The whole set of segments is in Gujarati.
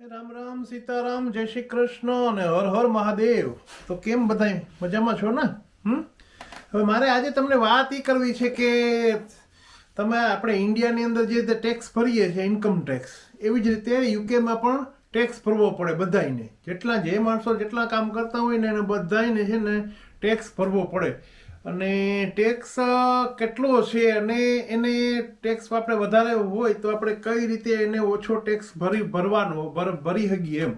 રામ રામ સીતારામ, જય શ્રી કૃષ્ણ અને હર હર મહાદેવ. તો કેમ બધાય? મજામાં છો ને? હમ? હવે મારે આજે તમને વાત એ કરવી છે કે તમે આપણે ઇન્ડિયાની અંદર જે રીતે ટેક્સ ભરીએ છીએ ઇન્કમ ટેક્સ એવી જ રીતે યુકેમાં પણ ટેક્સ ભરવો પડે બધાયને. જેટલા જે માણસો જેટલા કામ કરતા હોય ને એને બધાને છે ને ટેક્સ ભરવો પડે. અને ટેક્સ કેટલો છે અને એને ટેક્સ આપણે વધારે હોય તો આપણે કઈ રીતે એને ઓછો ટેક્સ ભરી, ભરવાનો, ભર- શકીએ એમ.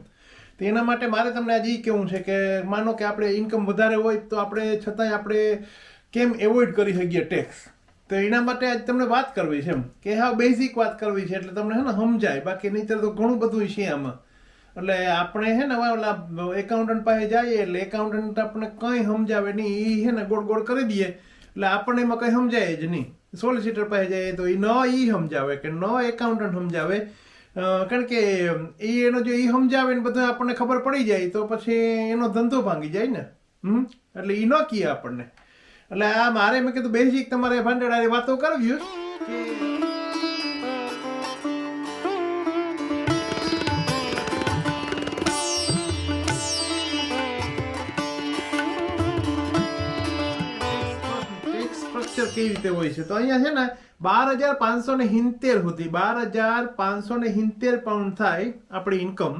તો એના માટે મારે તમને આજે એ કહેવું છે કે માનો કે આપણે ઇન્કમ વધારે હોય તો આપણે છતાંય આપણે કેમ એવોઇડ કરી શકીએ ટેક્સ તો એના માટે આજ તમને વાત કરવી છે એમ. કે હા બેઝિક વાત કરવી છે એટલે તમને હે ને સમજાય. બાકી નહીં તો ઘણું બધું છે આમાં. એટલે આપણે હે ને ઓલા એકાઉન્ટન્ટ પાસે જઈએ એટલે એકાઉન્ટન્ટ આપણે કંઈ સમજાવે નહીં એ હે ને ગોળ ગોળ કરી દઈએ. એટલે આપણને એમાં કંઈ સમજાય જ નહીં. સોલિસિટર પાસે જઈએ તો એ ન ઈ સમજાવે કે ન એકાઉન્ટન્ટ સમજાવે. કારણ કે એ એનો જો એ સમજાવે ને બધું આપણને ખબર પડી જાય, તો પછી એનો ધંધો ભાંગી જાય ને. હમ? એટલે એ ન કહે આપણને. એટલે આ મારે મેં કીધું બેઝિક તમારે ભાંડેડાની વાતો કરવી કે સ્ટ્રક્ચર કેવી રીતે હોય છે? તો અહીંયા છે ને બાર હજાર પાંચસો ને હિંતેર સુધી, બાર હજાર પાંચસો ને હિંતેર પાઉન્ડ થાય આપણી ઇન્કમ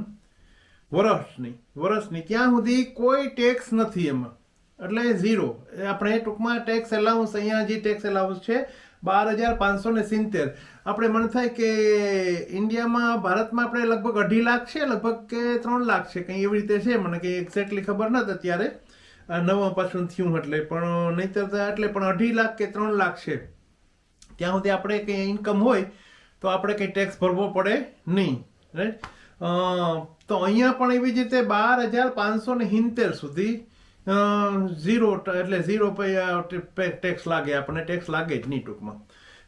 વર્ષની. વર્ષની. ત્યાં સુધી કોઈ ટેક્સ નથી એમાં. એટલે ઝીરો આપણે ટૂંકમાં ટેક્સ એલાઉન્સ અહીંયા જે ટેક્સ એલાઉન્સ છે, બાર હજાર પાંચસો ને સિત્તેર. આપણે મને થાય કે ઇન્ડિયામાં, ભારતમાં આપણે લગભગ અઢી લાખ છે, લગભગ કે ત્રણ લાખ છે, કંઈ એવી રીતે છે? મને કંઈ એક્ઝેક્ટલી ખબર નથી અત્યારે. નવા પાછું થયું એટલે પણ નહીંતર એટલે પણ અઢી લાખ કે ત્રણ લાખ છે. ત્યાં સુધી આપણે કંઈ ઇન્કમ હોય તો આપણે કંઈ ટેક્સ ભરવો પડે નહીં રાઈટ તો અહીંયા પણ એવી જ રીતે બાર હજાર પાંચસો ને હિંતેર સુધી ઝીરો એટલે ઝીરો ટેક્સ લાગે આપણને ટેક્સ લાગે જ નહીં ટૂંકમાં.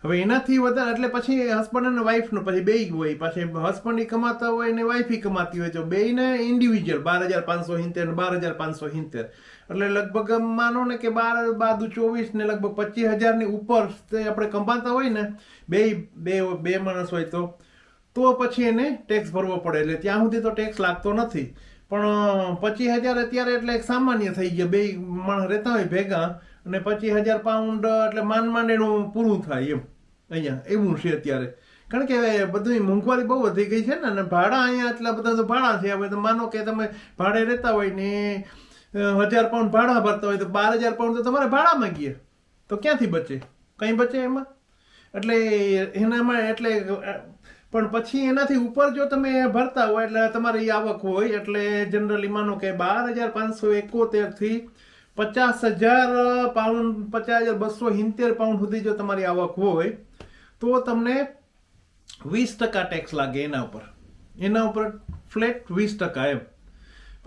હવે એનાથી વધારે એટલે પછી હસબન્ડ અને વાઈફનું પછી બે હોય, પછી હસબન્ડ કમાતા હોય ને વાઈફ કમાતી હોય, તો બેયને ઇન્ડિવિજ્યુઅલ બાર હજાર પાંચસો હિંતેર બાર હજાર પાંચસો હિંતેર એટલે લગભગ માનો ને કે બાર બાદુ ચોવીસ ને લગભગ પચીસ હજારની ઉપર આપણે કમાતા હોય ને, બે બે બે માણસ હોય તો તો પછી એને ટેક્સ ભરવો પડે. એટલે ત્યાં સુધી તો ટેક્સ લાગતો નથી. પણ પચીસ હજાર અત્યારે એટલે એક સામાન્ય થઈ ગયા. બે માણસ રહેતા હોય ભેગા અને પચીસ હજાર પાઉન્ડ એટલે માંડ માંડ એનું પૂરું થાય એમ. અહીંયા, એવું છે અત્યારે. કારણ કે બધી મોંઘવારી બહુ વધી ગઈ છે ને, અને ભાડા અહીંયા એટલા બધા તો ભાડા છે. હવે તો માનો કે તમે ભાડે રહેતા હોય ને હજાર પાઉન્ડ ભાડા ભરતા હોય તો બાર હજાર પાઉન્ડ તો તમારે ભાડામાં ગયે. તો ક્યાંથી બચે? કંઈ બચે એમાં? એટલે એનામાં, એટલે પણ પછી એનાથી ઉપર જો તમે ભરતા હોય, એટલે તમારી આવક હોય, એટલે જનરલી માનો કે બાર હજાર પાંચસો એકોતેરથી પચાસ હજાર પાઉન્ડ પચાસ હજાર બસો સિત્તેર પાઉન્ડ સુધી જો તમારી આવક હોય, તો તમને વીસ ટકા ટેક્સ લાગે એના ઉપર. એના ઉપર ફ્લેટ વીસ ટકા એમ.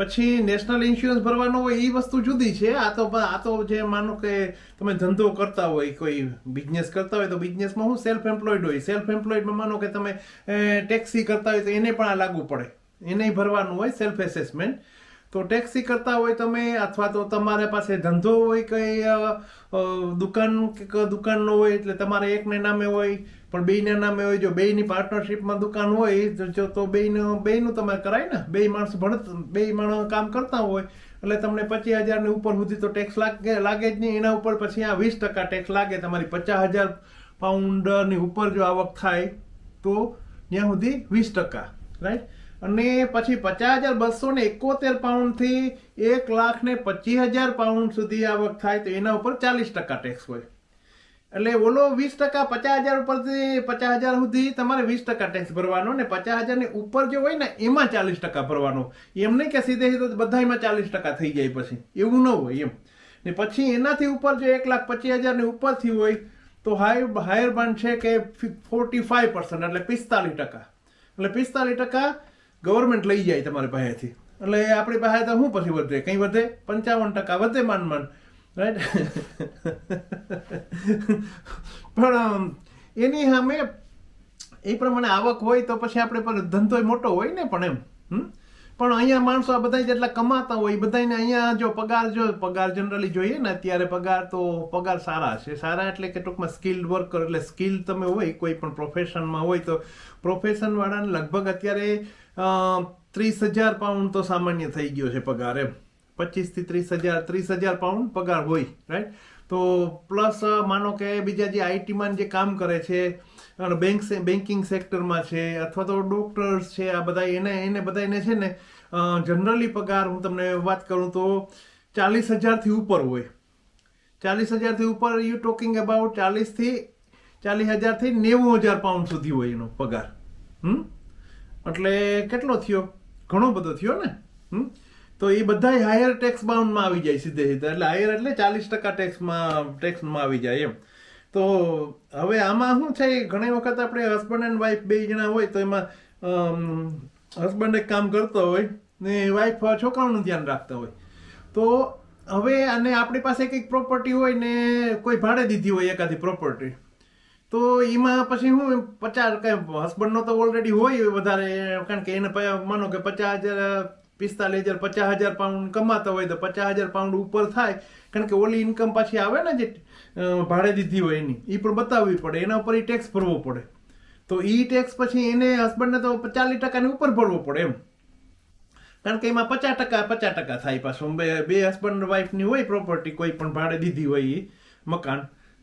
પછી નેશનલ ઇન્સ્યોરન્સ ભરવાનો હોય એ વસ્તુ જુદી છે. આ તો આ તો જે માનો કે તમે ધંધો કરતા હોય, કોઈ બિઝનેસ કરતા હોય તો બિઝનેસમાં હું સેલ્ફ એમ્પ્લોયડ હોય. સેલ્ફ એમ્પ્લોયડમાં માનો કે તમે ટેક્સી કરતા હોય તો એને પણ આ લાગુ પડે. એને ભરવાનું હોય સેલ્ફ એસેસમેન્ટ તો ટેક્સી કરતા હોય તમે અથવા તો તમારા પાસે ધંધો હોય કઈ દુકાન દુકાનનો હોય એટલે તમારે એકને નામે હોય, પણ બેયના નામે હોય, જો બેયની પાર્ટનરશિપમાં દુકાન હોય, જો તો બેયનું બેયનું તમે કરાય ને? બે માણસ ભણત બે માણસ કામ કરતા હોય, એટલે તમને પચીસ હજારની ઉપર સુધી તો ટેક્સ લાગે લાગે જ નહીં. એના ઉપર પછી આ વીસ ટકા ટેક્સ લાગે. તમારી પચાસ હજાર પાઉન્ડની ઉપર જો આવક થાય, તો ત્યાં સુધી વીસ ટકા રાઈટ અને પછી પચાસ હજાર બસો ને એકોતેર પાઉન્ડથી એક લાખ ને પચીસ હજાર પાઉન્ડ સુધી આવક થાય તો એના ઉપર ચાલીસ ટકા ટેક્સ હોય. એટલે ઓલો વીસ ટકા પચાસ હજાર ઉપરથી પચાસ હજાર સુધી તમારે વીસ ટકા ટેક્સ ભરવાનો ને પચાસ હજારની ઉપર જે હોય ને એમાં ચાલીસ ટકા ભરવાનો. એમ નહીં કે સીધે સીધો બધામાં ચાલીસ ટકા થઈ જાય પછી. એવું ન હોય એમ. ને પછી એનાથી ઉપર જો એક લાખ પચીસ હજારની ઉપરથી હોય તો હાઈ, હાયર બાન્ડ છે કે ફોર્ટી ફાઈવ પર્સન્ટ એટલે પિસ્તાલીસ ટકા. એટલે પિસ્તાલીસ ટકા ગવર્મેન્ટ લઈ જાય તમારી પાસેથી. એટલે આપણી પાસે તો શું પછી વધે? કંઈ વધે? પંચાવન ટકા વધે માંડ માંડ રાઈટ પણ એની સામે એ પ્રમાણે આવક હોય તો પછી આપણે પર ધંધો મોટો હોય ને પણ એમ? પણ અહીંયા માણસો આ બધા જેટલા કમાતા હોય બધાને અહીંયા જો પગાર જો, પગાર જનરલી જોઈએ ને, અત્યારે પગાર તો, પગાર સારા છે. સારા એટલે કે ટૂંકમાં સ્કિલ્ડ વર્કર એટલે સ્કિલ તમે હોય, કોઈ પણ પ્રોફેશનમાં હોય તો પ્રોફેશનવાળાને લગભગ અત્યારે ત્રીસ હજાર પાઉન્ડ તો સામાન્ય થઈ ગયો છે પગાર એમ. પચીસથી ત્રીસ હજાર ત્રીસ હજાર પાઉન્ડ પગાર હોય રાઈટ તો પ્લસ માનો કે બીજા જે આઈટીમાં જે કામ કરે છે, અને બેંક બેન્કિંગ સેક્ટરમાં છે, અથવા તો ડોક્ટર્સ છે, આ બધા એને એને બધાને છે ને જનરલી પગાર હું તમને વાત કરું તો ચાલીસ હજારથી ઉપર હોય. ચાલીસ હજારથી ઉપર યુ ટોકિંગ અબાઉટ ચાલીસથી ચાલીસ હજારથી નેવું હજાર પાઉન્ડ સુધી હોય એનો પગાર. હમ? એટલે કેટલો થયો? ઘણો બધો થયો ને? હમ? તો એ બધા હાયર ટેક્સ બાઉન્ડમાં આવી જાય સીધે સીધા. એટલે હાયર એટલે ચાલીસ ટકા ટેક્સમાં ટેક્સમાં આવી જાય એમ. તો હવે આમાં શું છે? ઘણી વખત આપણે હસબન્ડ એન્ડ વાઈફ બે જણા હોય તો એમાં હસબન્ડ એક કામ કરતો હોય ને વાઈફ છોકરાઓનું ધ્યાન રાખતા હોય. તો હવે અને આપણી પાસે કંઈક પ્રોપર્ટી હોય ને કોઈ ભાડે દીધી હોય એકાદી પ્રોપર્ટી તો એમાં પછી હું પચાસ કઈ હસબન્ડનો તો ઓલરેડી હોય વધારે, કારણ કે એને માનો કે પચાસ હજાર, પિસ્તાલીસ હજાર, પચાસ હજાર પાઉન્ડ કમાતા હોય તો પચાસ હજાર પાઉન્ડ ઉપર થાય. કારણ કે ઓલી ઇન્કમ પાછી આવે ને જે ભાડે દીધી હોય એની એ પણ બતાવવી પડે. એના ઉપર ટેક્સ ભરવો પડે. તો એ ટેક્સ પછી એને હસબન્ડને તો ચાલીસ ટકાની ઉપર ભરવો પડે એમ. કારણ કે એમાં પચાસ ટકા પચાસ ટકા થાય પાછું. બે બે હસબન્ડ વાઈફની હોય પ્રોપર્ટી કોઈ પણ ભાડે દીધી હોય એ મકાન,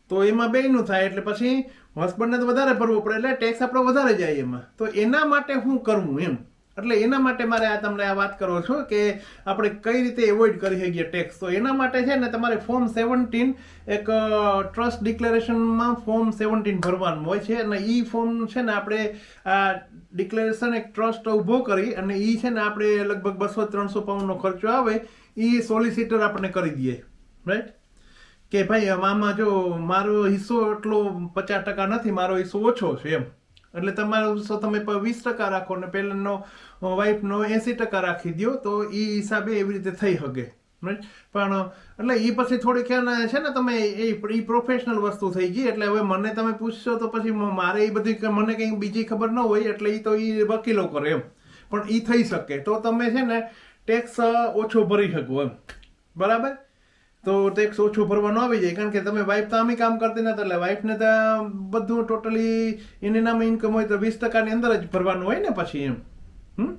તો એમાં બેયનું થાય. એટલે પછી હસબન્ડને તો વધારે ભરવો પડે એટલે ટેક્સ આપણો વધારે જાય એમાં. તો એના માટે હું કરવું એમ. એટલે એના માટે મારે આ તમને આ વાત કરો છો કે આપણે કઈ રીતે એવોઇડ કરી શકીએ ટેક્સ તો એના માટે છે ને તમારે ફોર્મ સેવન્ટીન એક ટ્રસ્ટ ડિક્લેરેશનમાં ફોર્મ સેવન્ટીન ભરવાનું હોય છે. અને એ ફોર્મ છે ને આપણે આ ડિક્લેરેશન એક ટ્રસ્ટ ઊભો કરી અને એ છે ને આપણે લગભગ બસો ત્રણસો પાઉન્ડનો ખર્ચો આવે એ સોલિસિટર આપણને કરી દઈએ રાઈટ કે ભાઈ, આમાં જો મારો હિસ્સો એટલો પચાસ ટકા નથી, મારો હિસ્સો ઓછો છે એમ. એટલે તમારો હિસ્સો તમે વીસ ટકા રાખો ને પેલાનો વાઈફનો એસી ટકા રાખી દો તો એ હિસાબે એવી રીતે થઈ શકે પણ, એટલે એ પછી થોડીક એને છે ને તમે એ પ્રોફેશનલ વસ્તુ થઈ ગઈ, એટલે હવે મને તમે પૂછશો તો પછી મારે એ બધી મને કંઈ બીજી ખબર ન હોય, એટલે એ તો એ વકીલો કરે એમ. પણ એ થઈ શકે. તો તમે છે ને ટેક્સ ઓછો ભરી શકો એમ. બરાબર? તો ટેક્સ ઓછું ભરવાનું આવી જાય, કારણ કે તમે વાઈફ તો આમે કામ કરતી નથી એટલે વાઈફને તો બધું ટોટલી એની નામે ઇન્કમ હોય તો વીસ ટકાની અંદર જ ભરવાનું હોય ને પછી એમ. હમ?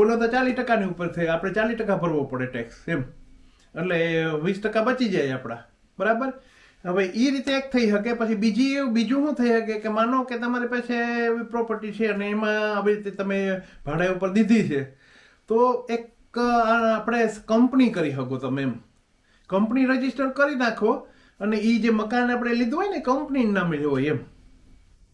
ઓલો તો ચાલીસ ટકાની ઉપર થાય, આપણે ચાલીસ ટકા ભરવો પડે ટેક્સ એમ. એટલે વીસ ટકા બચી જાય આપણા, બરાબર? હવે એ રીતે એક થઈ શકે, પછી બીજી બીજું શું થઈ શકે કે માનો કે તમારી પાસે એવી પ્રોપર્ટી છે અને એમાં આવી રીતે તમે ભાડા ઉપર દીધી છે, તો એક આપણે કંપની કરી શકો તમે એમ. કંપની રજિસ્ટર કરી નાખો અને એ જે મકાન આપણે લીધું હોય ને, કંપનીના નામે હોય એમ.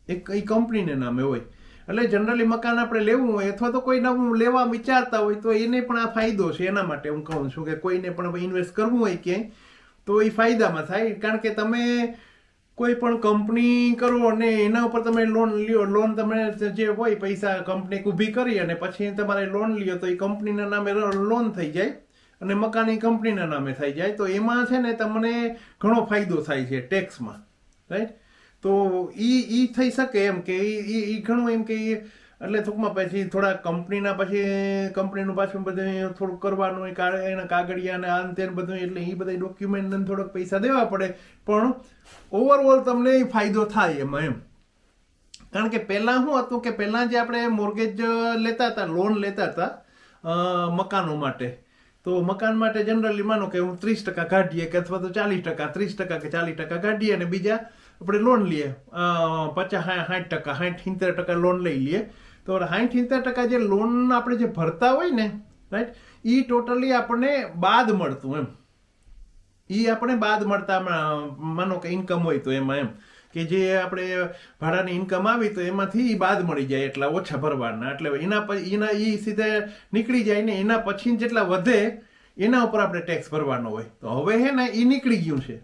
એક એ કંપનીને નામે હોય. એટલે જનરલી મકાન આપણે લેવું હોય અથવા તો કોઈ નવું લેવા વિચારતા હોય તો એને પણ આ ફાયદો છે. એના માટે હું કહું છું કે કોઈને પણ ઇન્વેસ્ટ કરવું હોય ક્યાંય, તો એ ફાયદામાં થાય. કારણ કે તમે કોઈ પણ કંપની કરો અને એના ઉપર તમે લોન લ્યો લોન તમે જે હોય પૈસા કંપની ઊભી કરી અને પછી તમારે લોન લ્યો તો એ કંપનીના નામે લોન થઈ જાય. અને મકાન કંપનીના નામે થઈ જાય, તો એમાં છે ને તમને ઘણો ફાયદો થાય છે ટેક્સમાં રાઈટ તો એ એ થઈ શકે એમ કે એ એ ઘણું એમ કે એટલે ટૂંકમાં પછી થોડા કંપનીના પછી, કંપનીનું પાછું બધું થોડુંક કરવાનું હોય એના કાગળિયા ને આન તેન બધું એટલે એ બધા ડોક્યુમેન્ટને થોડોક પૈસા દેવા પડે. પણ ઓવરઓલ તમને એ ફાયદો થાય એમાં એમ. કારણ કે પહેલાં શું હતું કે પહેલાં જે આપણે મોર્ગેજ લેતા હતા લોન લેતા હતા મકાનો માટે તો મકાન માટે જનરલી માનો કે હું ત્રીસ ટકા કાઢીએ કે અથવા તો ચાલીસ ટકા, ત્રીસ ટકા કે ચાલીસ ટકા કાઢીએ અને બીજા આપણે લોન લઈએ. પચાસ સાઠ ટકા સાઠ સિત્તેર ટકા લોન લઈ લઈએ. તો સાઠ સિત્તેર ટકા જે લોન આપણે જે ભરતા હોય ને રાઈટ એ ટોટલી આપણને બાદ મળતું એમ. એ આપણે બાદ મળતા માનો કે ઇન્કમ હોય તો એમાં એમ. કે જે આપણે ભાડાની ઇન્કમ આવી તો એમાંથી બાદ મળી જાય એટલા ઓછા ભરવાના. એટલે એના પછી, એના એ સીધે નીકળી જાય ને એના પછી જેટલા વધે એના ઉપર આપણે ટેક્સ ભરવાનો હોય. તો હવે હે ને એ નીકળી ગયું છે.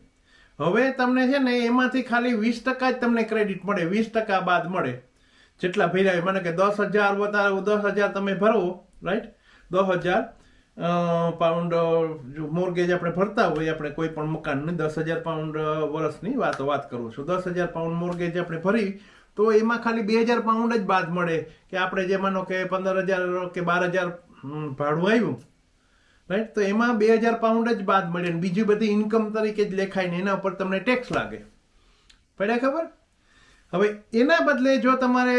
હવે તમને છે ને એમાંથી ખાલી વીસ ટકા જ તમને ક્રેડિટ મળે. વીસ ટકા બાદ મળે. જેટલા ભર્યા હોય. મને કે દસ હજાર વધારે, દસ હજાર તમે ભરો રાઈટ દસ હજાર પાઉન્ડ જો મોર્ગેજ આપણે ભરતા હોય, આપણે કોઈ પણ મકાનની દસ હજાર પાઉન્ડ વર્ષની વાતો, વાત કરું છું. દસ હજાર પાઉન્ડ મોર્ગેજ આપણે ભરી, તો એમાં ખાલી બે હજાર પાઉન્ડ જ બાદ મળે કે આપણે જે માનો કે પંદર હજાર કે બાર હજાર ભાડું આવ્યું રાઈટ તો એમાં બે હજાર પાઉન્ડ જ બાદ મળે અને બીજી બધી ઇન્કમ તરીકે જ લેખાય ને એના ઉપર તમને ટેક્સ લાગે. પડ્યા ખબર? હવે એના બદલે જો તમારે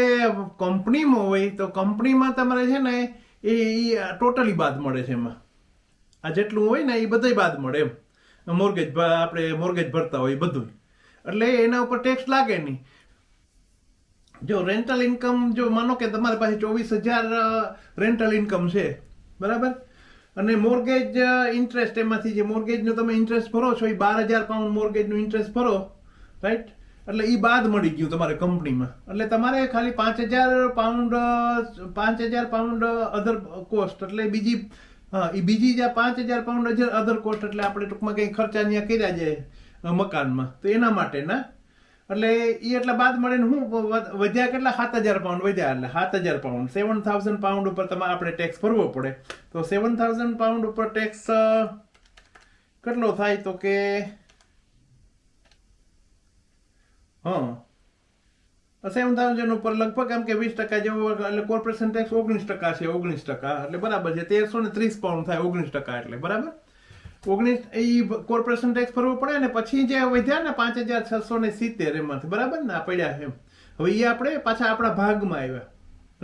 કંપનીમાં હોય, તો કંપનીમાં તમારે છે ને એ ટોટલી બાદ મળે છે એમાં. આ જેટલું હોય ને એ બધાય બાદ મળે એમ. મોર્ગેજ આપણે મોર્ગેજ ભરતા હોય એ બધું એટલે એના ઉપર ટેક્સ લાગે નહીં. જો રેન્ટલ ઇન્કમ જો માનો કે તમારી પાસે ચોવીસ હજાર રેન્ટલ ઇન્કમ છે, બરાબર? અને મોર્ગેજ ઇન્ટરેસ્ટ એમાંથી જે મોર્ગેજનો તમે ઇન્ટરેસ્ટ ભરો છો, એ બાર હજાર પાઉન્ડ મોર્ગેજનું ઇન્ટરેસ્ટ ભરો રાઈટ એટલે એ બાદ મળી ગયું તમારે કંપનીમાં. એટલે તમારે ખાલી પાંચ હજાર પાઉન્ડ પાંચ હજાર પાઉન્ડ અધર કોસ્ટ એટલે બીજી, હા એ બીજી જ્યાં પાંચ હજાર પાઉન્ડ અધર કોસ્ટ એટલે આપણે ટૂંકમાં કંઈ ખર્ચા ત્યાં કર્યા જાય મકાનમાં. તો એના માટેના. એટલે એ એટલા બાદ મળીને હું વધ્યા કેટલા? સાત હજાર પાઉન્ડ વધ્યા, એટલે સાત હજાર પાઉન્ડ સેવન થાઉઝન્ડ પાઉન્ડ ઉપર તમારે આપણે ટેક્સ ભરવો પડે. તો સેવન થાઉઝન્ડ પાઉન્ડ ઉપર ટેક્સ કેટલો થાય તો કે હા. સેવન થાઉઝન્ડ ઉપર લગભગ આમ કે વીસ ટકા જેવો એટલે કોર્પોરેશન ટેક્સ ઓગણીસ ટકા છે, ઓગણીસ ટકા. એટલે બરાબર છે, તેરસો ને ત્રીસ પાઉન્ડ થાય ઓગણીસ ટકા એટલે, બરાબર? ઓગણીસ, એ કોર્પોરેશન ટેક્સ ભરવો પડે ને પછી જે વધ્યા ને પાંચ હજાર છસો ને સિત્તેર એમાંથી, બરાબર ને? પડ્યા એમ. હવે એ આપણે પાછા આપણા ભાગમાં આવ્યા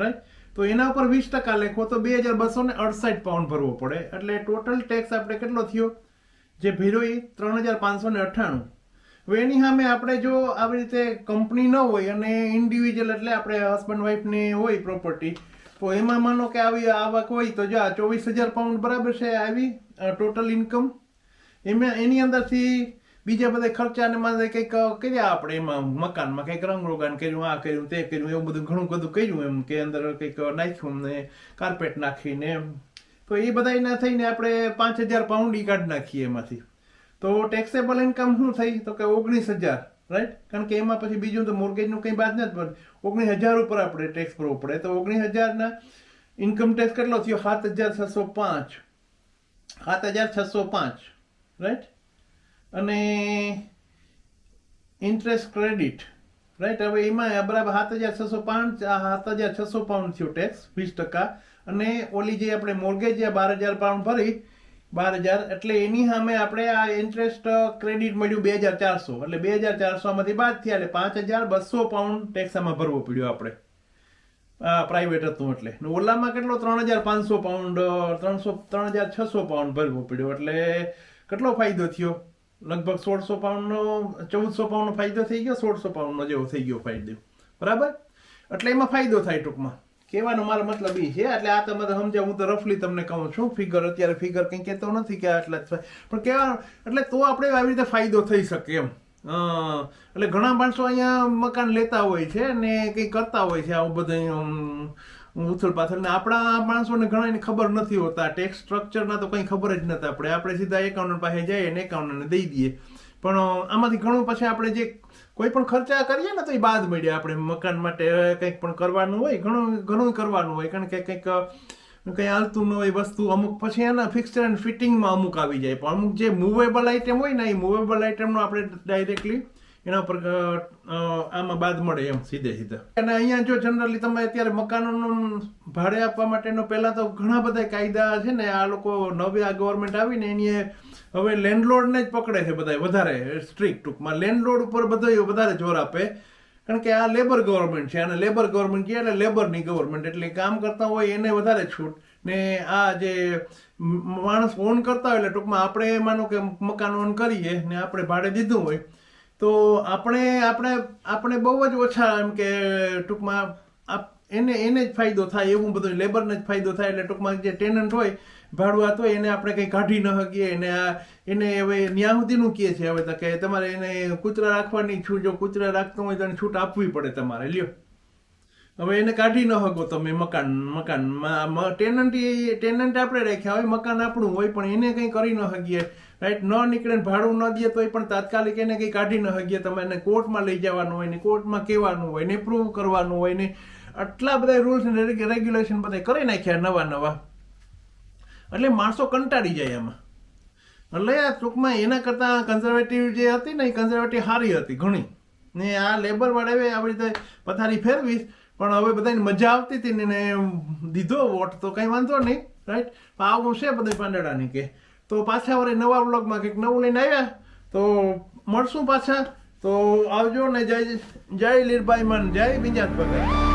રાઈટ તો એના ઉપર વીસ ટકા લેખો તો બે હજાર બસો ને અડસઠ પાઉન્ડ ભરવો પડે. એટલે ટોટલ ટેક્સ આપણે કેટલો થયો? જે ભર્યો એ ત્રણ હજાર પાંચસો ને અઠ્ઠાણું. હવે એની સામે આપણે જો આવી રીતે કંપની ન હોય અને ઇન્ડિવિજ્યુઅલ એટલે આપણે હસબન્ડ વાઈફની હોય પ્રોપર્ટી તો એમાં માનો કે આવી આવક હોય તો જો આ ચોવીસ હજાર પાઉન્ડ બરાબર છે આવી ટોટલ ઇન્કમ એમાં, એની અંદરથી બીજા બધા ખર્ચા ને મારે કંઈક કર્યા આપણે એમાં મકાનમાં, કંઈક રંગરોગાન કર્યું, આ કર્યું, તે કર્યું, એવું બધું ઘણું બધું કર્યું એમ કે અંદર કંઈક નાખ્યું ને કાર્પેટ નાખીને એમ. તો એ બધા એના થઈને આપણે પાંચ હજાર પાઉન્ડ ઈ કાઢી નાખીએ એમાંથી. તો ટેક્સેબલ ઇન્કમ શું થઈ? તો કે ઓગણીસ હજાર રાઈટ કારણ કે એમાં પછી બીજું તો મોર્ગેજનું કંઈ બાદ નથી પડતું. ઓગણીસ હજાર ઉપર આપણે ટેક્સ ભરવો પડે. તો ઓગણીસ હજારના ઇન્કમ ટેક્સ કેટલો થયો? સાત હજાર છસો પાંચ. સાત હજાર છસો પાંચ રાઈટ અને ઇન્ટરેસ્ટ ક્રેડિટ રાઈટ હવે એમાં બરાબર સાત હજાર છસો પાંચ સાત હજાર છસો પાઉન્ડ થયો ટેક્સ વીસ ટકા. અને ઓલી જે આપણે મોર્ગેજ બાર હજાર પાઉન્ડ ભરી બાર હજાર. એટલે એની સામે આપણે આ ઇન્ટરેસ્ટ ક્રેડિટ મળ્યું બે હજાર ચારસો. એટલે બે હજાર ચારસો માંથી બાદ થયા એટલે પાંચ હજાર બસો પાઉન્ડ ટેક્સામાં ભરવો પડ્યો આપણે. પ્રાઇવેટ હતું એટલે. ઓલામાં કેટલો? ત્રણ હજાર પાંચસો પાઉન્ડ ત્રણસો, ત્રણ હજાર છસો પાઉન્ડ ભરવો પડ્યો. એટલે કેટલો ફાયદો થયો? લગભગ સોળસો પાઉન્ડનો ચૌદસો પાઉન્ડનો ફાયદો થઈ ગયો, સોળસો પાઉન્ડનો જેવો થઈ ગયો ફાયદો. બરાબર? એટલે એમાં ફાયદો થાય ટૂંકમાં. કહેવાનો મારો મતલબ એ છે, એટલે આ તમે સમજાવ હું તો રફલી તમને કહું છું ફિગર અત્યારે ફિગર કંઈ કહેતો નથી કે આટલા જ પણ કહેવાનું, એટલે તો આપણે આવી રીતે ફાયદો થઈ શકે એમ. એટલે ઘણા માણસો અહીંયા મકાન લેતા હોય છે ને કંઈ કરતા હોય છે, આવું બધું ઉથલ પાથલ ને આપણા માણસોને ઘણાને ખબર નથી હોતા. ટેક્સ સ્ટ્રક્ચરના તો કંઈ ખબર જ નથી આપણે. આપણે સીધા એકાઉન્ટ પાસે જઈએ અને એકાઉન્ટને દઈ દઈએ. પણ આમાંથી ઘણું પછી આપણે જે કોઈ પણ ખર્ચા કરીએ ને તો એ બાદ મળીએ આપણે મકાન માટે કંઈક પણ કરવાનું હોય ઘણું ઘણું કરવાનું હોય. કારણ કે કંઈક કંઈ હાલતું ન હોય વસ્તુ અમુક પછી એના ફિક્સર એન્ડ ફિટિંગમાં અમુક આવી જાય. પણ અમુક જે મૂવેબલ આઇટમ હોય ને એ મૂવેબલ આઇટમનો આપણે ડાયરેક્ટલી એના અ, આમાં બાદ મળે એમ સીધે સીધા. અને અહીંયા જો જનરલી તમે અત્યારે મકાનોનું ભાડે આપવા માટેનો પહેલાં તો ઘણા બધા કાયદા છે ને આ લોકો નવી આ ગવર્મેન્ટ આવીને એની હવે લેન્ડલોર્ડને જ પકડે છે બધા વધારે સ્ટ્રિક્ટ ટૂંકમાં. લેન્ડલોર્ડ ઉપર બધા વધારે જોર આપે. કારણ કે આ લેબર ગવર્મેન્ટ છે, અને લેબર ગવર્મેન્ટ કહે એટલે લેબરની ગવર્મેન્ટ એટલે કામ કરતા હોય એને વધારે છૂટ. ને આ જે માણસ ઓન કરતા હોય, એટલે ટૂંકમાં આપણે માનો કે મકાન ઓન કરીએ, ને આપણે ભાડે દીધું હોય, તો આપણે આપણે આપણે બહુ જ ઓછા એમ કે ટૂંકમાં એને એને જ ફાયદો થાય, એવું બધું લેબરને જ ફાયદો થાય, એટલે ટૂંકમાં જે ટેનન્ટ હોય ભાડુઆત હોય એને આપણે કંઈ કાઢી ન શકીએ. એને આ એને હવે ન્યા સુધીનું કહે છે હવે તો કે તમારે એને કૂતરા રાખવાની છૂટ જો કૂતરા રાખતો હોય તો એને છૂટ આપવી પડે તમારે. લ્યો. હવે એને કાઢી ન શકો તમે મકાન મકાનમાં ટેનન્ટ ટેનન્ટ આપણે રાખ્યા હોય, મકાન આપણું હોય, પણ એને કંઈ કરી ન શકીએ. રાઈટ ન નીકળે ભાડું ન દઈએ તોય પણ તાત્કાલિક એને કંઈ કાઢી ન શકીએ. તમે એને કોર્ટમાં લઈ જવાનું હોય ને, કોર્ટમાં કહેવાનું હોય ને પ્રૂવ કરવાનું હોય ને, આટલા બધા રૂલ્સ ને રેગ્યુલેશન બધા કરી નાખ્યા નવા નવા એટલે માણસો કંટાળી જાય એમાં એટલે આ ટૂંકમાં એના કરતાં કન્ઝર્વેટિવ જે હતી ને એ કન્ઝર્વેટિવ સારી હતી ઘણી. ને આ લેબર વાળાએ આવી રીતે પથારી ફેરવી પણ હવે બધાને મજા આવતી હતી ને દીધો વોટ તો કંઈ વાંધો નહીં રાઈટ આવું છે બધું પાંદડાની કે. તો પાછા વળી નવા બ્લોગમાં કંઈક નવું લઈને આવ્યા, તો મળશું પાછા. તો આવજો ને જય જય લીરબાઈ મન, જય બીજા ભગત.